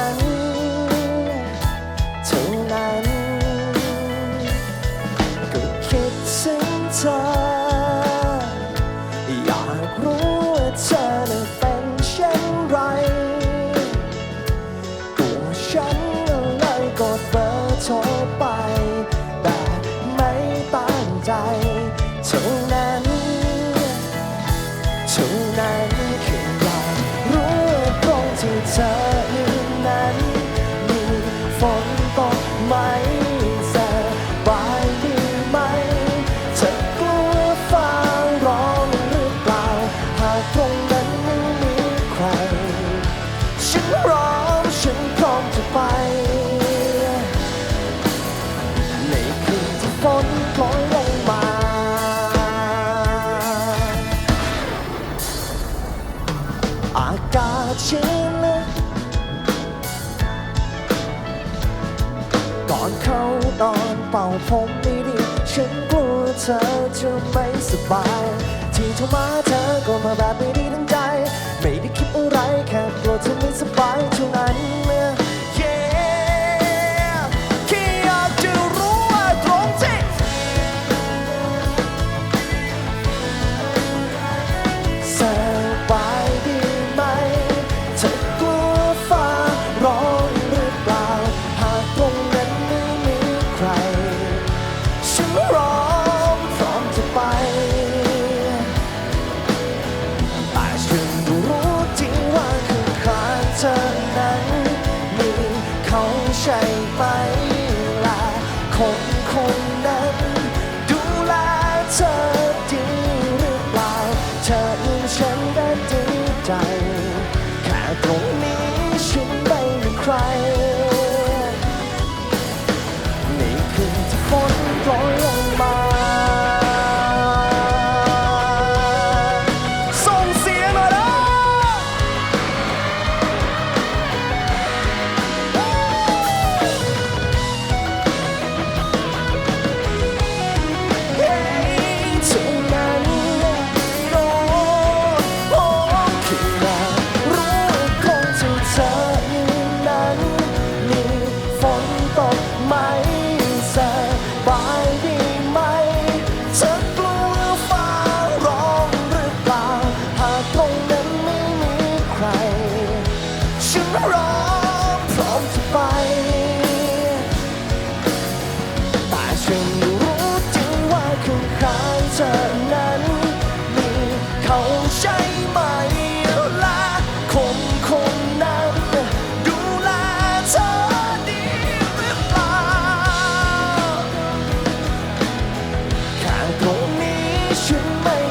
ั้นเท่านั้นก็คิดถึงเธอ อยากรู้ว่าเธอเป็นเช่นไรกลัวฉันเลยกดเบอร์โทรไป แต่ไม่ตั้งใจเท่านั้นเท่านั้น ตรงนั้นไม่มีใคร ฉันพร้อมฉันพร้อมจะไป ในคืนที่ฝนโปรยลงมา อากาศชื้นลึกก่อนเข้านอนเป่าผมดีๆฉันกลัวเธอจะไม่สบาย ที่โทรมาเธอก็มาแบบไม่ดีทั้งใจ เขาใช่ไปละคน to make